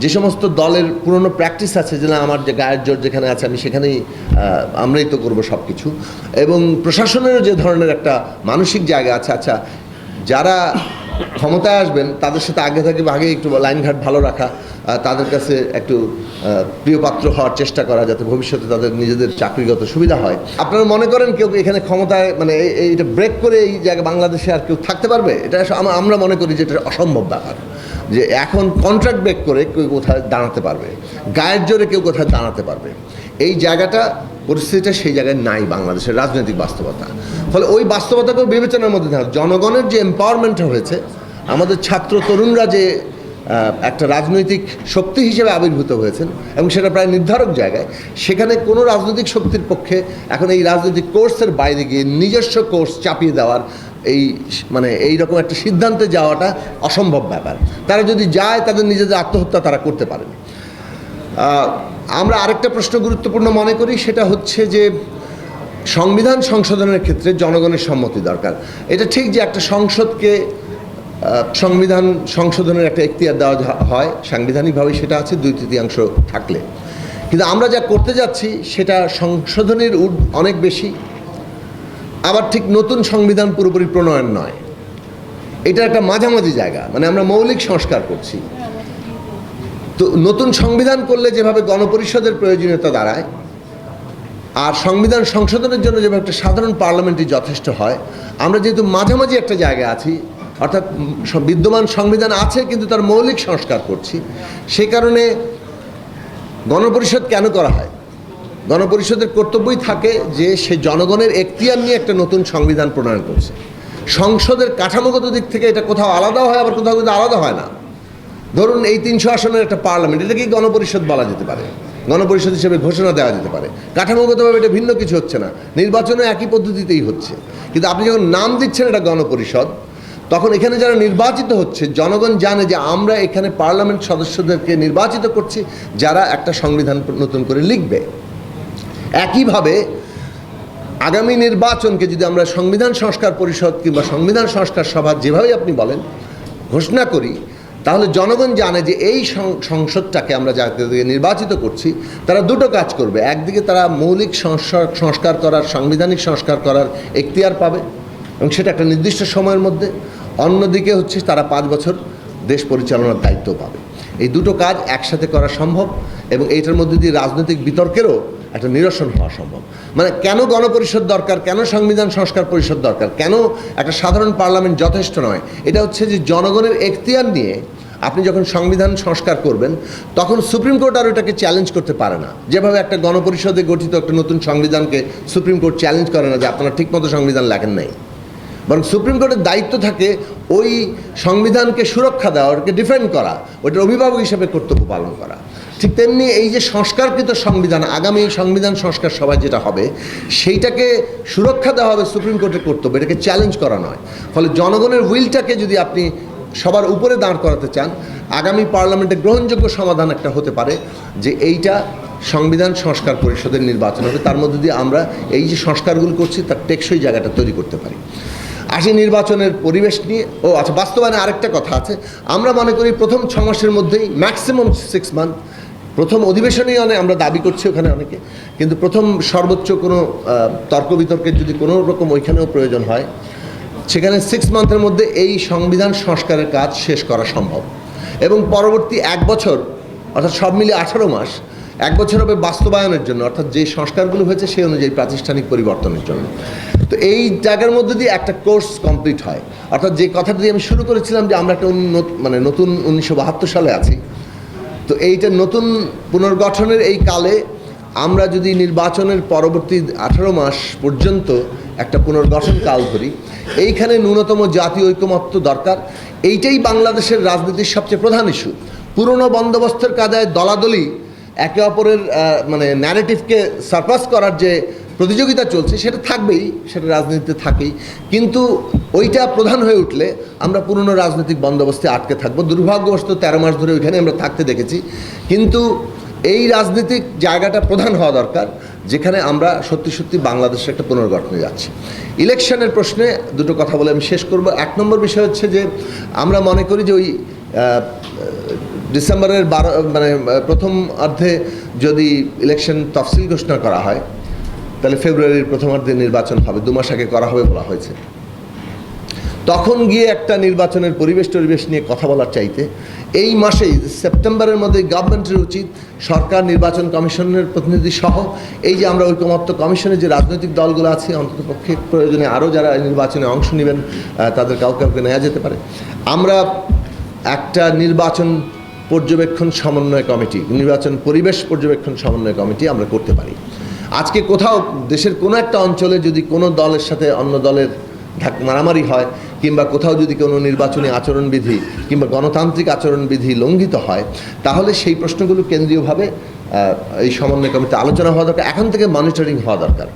যে সমস্ত দলের পুরনো প্র্যাকটিস আছে যে আমার যে গায়ের জোর যেখানে আছে, আমি সেখানেই আমরাই তো করব সব কিছু এবং প্রশাসনেরও যে ধরনের একটা মানসিক জায়গা আছে আচ্ছা যারা ক্ষমতায় আসবেন, তাদের সাথে আগে থেকে আগে একটু লাইনঘাট ভালো রাখা তাদের কাছে একটু প্রিয়পাত্র হওয়ার চেষ্টা করা যাতে ভবিষ্যতে তাদের নিজেদের চাকরিগত সুবিধা হয়। আপনারা মনে করেন কেউ এখানে ক্ষমতায় মানে এই- এইটা ব্রেক করে এই জায়গায় বাংলাদেশে আর কেউ থাকতে পারবে? এটা আমরা মনে করি যে এটা অসম্ভব ব্যাপার। যে এখন কন্ট্রাক্ট ব্রেক করে কেউ কোথায় দাঁড়াতে পারবে? গায়ের জোরে কেউ কোথায় দাঁড়াতে পারবে? এই জায়গাটা, পরিস্থিতিটা সেই জায়গায় নাই বাংলাদেশের রাজনৈতিক বাস্তবতা। ফলে ওই বাস্তবতাকেও বিবেচনার মধ্যে থাকে জনগণের যে এম্পাওয়ারমেন্টটা হয়েছে, আমাদের ছাত্র তরুণরা যে একটা রাজনৈতিক শক্তি হিসেবে আবির্ভূত হয়েছেন এবং সেটা প্রায় নির্ধারক জায়গায়, সেখানে কোনো রাজনৈতিক শক্তির পক্ষে এখন এই রাজনৈতিক কোর্সের বাইরে গিয়ে নিজস্ব কোর্স চাপিয়ে দেওয়ার এই মানে এই রকম একটা সিদ্ধান্তে যাওয়াটা অসম্ভব ব্যাপার। তারা যদি যায়, তাদের নিজেদের আত্মহত্যা তারা করতে পারেন। আমরা আরেকটা প্রশ্ন গুরুত্বপূর্ণ মনে করি, সেটা হচ্ছে যে সংবিধান সংশোধনের ক্ষেত্রে জনগণের সম্মতি দরকার। এটা ঠিক যে একটা সংসদকে সংবিধান সংশোধনের একটা এখতিয়ার দেওয়া হয় সাংবিধানিকভাবে সেটা আছে, দুই তৃতীয়াংশ থাকলে। কিন্তু আমরা যা করতে যাচ্ছি, সেটা সংশোধনের অনেক বেশি। আবার ঠিক নতুন সংবিধান পুরোপুরি প্রণয়ন নয়। এটা একটা মাঝামাঝি জায়গা মানে আমরা মৌলিক সংস্কার করছি। তো নতুন সংবিধান করলে যেভাবে গণপরিষদের প্রয়োজনীয়তা দাঁড়ায় আর সংবিধান সংশোধনের জন্য যেভাবে একটা সাধারণ পার্লামেন্টই যথেষ্ট হয়, আমরা যেহেতু মাঝামাঝি একটা জায়গায় আছি, অর্থাৎ বিদ্যমান সংবিধান আছে কিন্তু তার মৌলিক সংস্কার করছি, সে কারণে গণপরিষদ কেন করা হয়? গণপরিষদের কর্তব্যই থাকে যে সে জনগণের এখতিয়ার নিয়ে একটা নতুন সংবিধান প্রণয়ন করছে। সংসদের কাঠামোগত দিক থেকে এটা কোথাও আলাদা হয়, আবার কোথাও কিন্তু আলাদা হয় না। ধরুন এই তিনশো আসনের একটা পার্লামেন্ট এটাকেই গণপরিষদ বলা যেতে পারে? গণপরিষদ হিসেবে ঘোষণা দেওয়া যেতে পারে। কাঠামোগতভাবে এটা ভিন্ন কিছু হচ্ছে না। নির্বাচনও একই পদ্ধতিতেই হচ্ছে। কিন্তু আপনি যখন নাম দিচ্ছেন এটা গণপরিষদ, তখন এখানে যারা নির্বাচিত হচ্ছে, জনগণ জানে যে আমরা এখানে পার্লামেন্ট সদস্যদেরকে নির্বাচিত করছি, যারা একটা সংবিধান নতুন করে লিখবে। একইভাবে আগামী নির্বাচনকে যদি আমরা সংবিধান সংস্কার পরিষদ কিংবা সংবিধান সংস্কার সভা যেভাবেই আপনি বলেন, ঘোষণা করি তাহলে জনগণ জানে যে এই সংসদটাকে আমরা যাদেরকে নির্বাচিত করছি, তারা দুটো কাজ করবে। একদিকে তারা মৌলিক সংস্কার সংস্কার করার, সাংবিধানিক সংস্কার করার এখতিয়ার পাবে, এবং সেটা একটা নির্দিষ্ট সময়ের মধ্যে। অন্যদিকে হচ্ছে তারা পাঁচ বছর দেশ পরিচালনার দায়িত্ব পাবে। এই দুটো কাজ একসাথে করা সম্ভব, এবং এইটার মধ্যে দিয়ে রাজনৈতিক বিতর্কেরও একটা নিরসন হওয়া সম্ভব। মানে কেন গণপরিষদ দরকার? কেন সংবিধান সংস্কার পরিষদ দরকার? কেন একটা সাধারণ পার্লামেন্ট যথেষ্ট নয়? এটা হচ্ছে যে জনগণের এখতিয়ার নিয়ে আপনি যখন সংবিধান সংস্কার করবেন, তখন সুপ্রিম কোর্ট আর ওটাকে চ্যালেঞ্জ করতে পারে না। যেভাবে একটা গণপরিষদে গঠিত একটা নতুন সংবিধানকে সুপ্রিম কোর্ট চ্যালেঞ্জ করে না যে আপনারা ঠিকমতো সংবিধান লেখেন নাই। বরং সুপ্রিম কোর্টের দায়িত্ব থাকে ওই সংবিধানকে সুরক্ষা দেওয়া, ওটাকে ডিফেন্ড করা, ওটার অভিভাবক হিসেবে কর্তব্য পালন করা। ঠিক তেমনি এই যে সংস্কারকৃত সংবিধান, আগামী সংবিধান সংস্কার সভায় যেটা হবে, সেইটাকে সুরক্ষা দেওয়া হবে সুপ্রিম কোর্টের কর্তব্য, এটাকে চ্যালেঞ্জ করা নয়। ফলে জনগণের উইলটাকে যদি আপনি সবার উপরে দাঁড় করাতে চান, আগামী পার্লামেন্টে গ্রহণযোগ্য সমাধান একটা হতে পারে যে এইটা সংবিধান সংস্কার পরিষদের নির্বাচন হবে। তার মধ্যে দিয়ে আমরা এই যে সংস্কারগুলো করছি, তার টেকসই জায়গাটা তৈরি করতে পারি। আসি নির্বাচনের পরিবেশ নিয়ে। ও আচ্ছা বাস্তবায়নে আরেকটা কথা আছে। আমরা মনে করি প্রথম ছ মাসের মধ্যেই ম্যাক্সিমাম সিক্স মান্থ প্রথম অধিবেশনেই অনেক আমরা দাবি করছি ওখানে অনেকে। কিন্তু প্রথম সর্বোচ্চ কোনো তর্ক বিতর্কের যদি কোনো রকম ওইখানেও প্রয়োজন হয়, সেখানে সিক্স মান্থের মধ্যে এই সংবিধান সংস্কারের কাজ শেষ করা সম্ভব। এবং পরবর্তী এক বছর, অর্থাৎ সব মিলিয়ে আঠারো মাস এক বছর হবে বাস্তবায়নের জন্য, অর্থাৎ যে সংস্কারগুলো হয়েছে সেই অনুযায়ী প্রাতিষ্ঠানিক পরিবর্তনের জন্য। তো এই জায়গার মধ্যে দিয়ে একটা কোর্স কমপ্লিট হয়। অর্থাৎ যে কথাটা দিয়ে আমি শুরু করেছিলাম যে আমরা একটা মানে নতুন উনিশশো বাহাত্তর সালে আছি। তো এইটা নতুন পুনর্গঠনের এই কালে আমরা যদি নির্বাচনের পরবর্তী আঠারো মাস পর্যন্ত একটা পুনর্গঠন কাল ধরি, এইখানে ন্যূনতম জাতীয় ঐকমত্য দরকার। এইটাই বাংলাদেশের রাজনীতির সবচেয়ে প্রধান ইস্যু পুরনো বন্দোবস্তের কাদায় দলাদলি একে অপরের মানে ন্যারেটিভকে সারপাস করার যে প্রতিযোগিতা চলছে, সেটা থাকবেই, সেটা রাজনীতিতে থাকেই। কিন্তু ওইটা প্রধান হয়ে উঠলে আমরা পুরনো রাজনৈতিক বন্দোবস্তে আটকে থাকব। দুর্ভাগ্যবশত তেরো মাস ধরে ওইখানে আমরা থাকতে দেখেছি। কিন্তু এই রাজনৈতিক জায়গাটা প্রধান হওয়া দরকার, যেখানে আমরা সত্যি সত্যি বাংলাদেশের একটা পুনর্গঠনে যাচ্ছি। ইলেকশনের প্রশ্নে দুটো কথা বলে আমি শেষ করব। এক নম্বর বিষয় হচ্ছে যে, আমরা মনে করি যে ওই ডিসেম্বরের বারো মানে প্রথম অর্ধে যদি ইলেকশন তফসিল ঘোষণা করা হয়, তাহলে ফেব্রুয়ারির প্রথমার্ধে নির্বাচন হবে, দু মাস আগে করা হবে বলা হয়েছে। তখন গিয়ে একটা নির্বাচনের পরিবেশ টরিবেশ নিয়ে কথা বলার চাইতে, এই মাসেই, সেপ্টেম্বরের মধ্যে গভর্নমেন্টের উচিত সরকার, নির্বাচন কমিশনের প্রতিনিধি সহ, এই যে আমরা ঐকমত্য কমিশনের যে রাজনৈতিক দলগুলো আছে, অন্ততপক্ষে প্রয়োজনে আরও যারা নির্বাচনে অংশ নেবেন তাদের কাউকে কাউকে নেওয়া যেতে পারে। আমরা একটা নির্বাচন পর্যবেক্ষণ সমন্বয় কমিটি, নির্বাচন পরিবেশ পর্যবেক্ষণ সমন্বয় কমিটি আমরা করতে পারি। আজকে কোথাও দেশের কোনো একটা অঞ্চলে যদি কোনো দলের সাথে অন্য দলের মারামারি হয় কিংবা কোথাও যদি কোনো নির্বাচনী আচরণবিধি কিংবা গণতান্ত্রিক আচরণবিধি লঙ্ঘিত হয়, তাহলে সেই প্রশ্নগুলো কেন্দ্রীয়ভাবে এই সমন্বয় কমিটিতে আলোচনা হওয়া দরকার, এখন থেকে মনিটরিং হওয়া দরকার।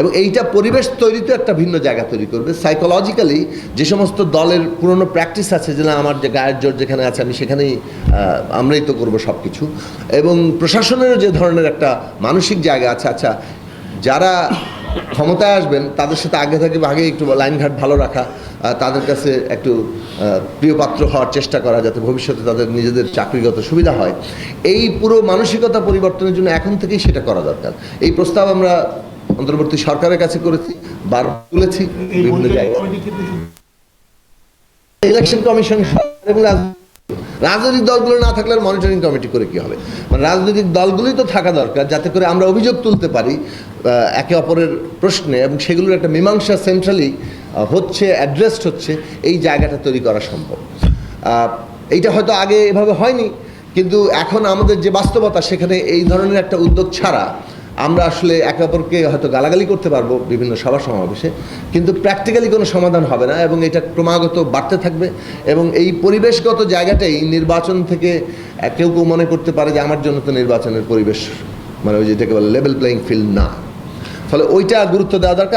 এবং এইটা পরিবেশ তৈরিতে একটা ভিন্ন জায়গা তৈরি করবে। সাইকোলজিক্যালি যে সমস্ত দলের পুরনো প্র্যাকটিস আছে যে না আমার যে গায়ের জোর যেখানে আছে, আমি সেখানেই আমরাই তো করব সব কিছু এবং প্রশাসনেরও যে ধরনের একটা মানসিক জায়গা আছে আচ্ছা যারা ক্ষমতায় আসবেন তাদের সাথে আগে থেকে আগে একটু লাইনঘাট ভালো রাখা তাদের কাছে একটু আহ, প্রিয়পাত্র হওয়ার চেষ্টা করা যাতে ভবিষ্যতে তাদের নিজেদের চাকরিগত সুবিধা হয়। এই পুরো মানসিকতা পরিবর্তনের জন্য এখন থেকেই সেটা করা দরকার। এই প্রস্তাব আমরা অন্তর্বর্তী সরকারের কাছে করেছি বার তুলেছি বিভিন্ন জায়গায়। ইলেকশন কমিশন এবং রাজ- রাজনৈতিক দলগুলো না থাকলে মনিটরিং কমিটি করে কি হবে? মানে রাজনৈতিক দলগুলোই তো থাকা দরকার যাতে করে আমরা অভিযোগ তুলতে পারি একে অপরের প্রশ্নে এবং সেগুলোর একটা মীমাংসা সেন্ট্রালি হচ্ছে অ্যাড্রেসড হচ্ছে, এই জায়গাটা তৈরি করা সম্ভব। এইটা হয়তো আগে এভাবে হয়নি, কিন্তু এখন আমাদের যে বাস্তবতা সেখানে এই ধরনের একটা উদ্যোগ ছাড়া আমরা আসলে একে অপরকে হয়তো গালাগালি করতে পারব বিভিন্ন সভা সমাবেশে, কিন্তু প্র্যাকটিক্যালি কোনো সমাধান হবে না এবং এটা ক্রমাগত বাড়তে থাকবে এবং এই পরিবেশগত জায়গাটাই নির্বাচন থেকে কেউ কেউ মনে করতে পারে যে আমার জন্য তো নির্বাচনের পরিবেশ মানে ওই যেটাকে বলে লেভেল প্লেয়িং ফিল্ড না। ফলে ওইটা গুরুত্ব দেওয়া দরকার।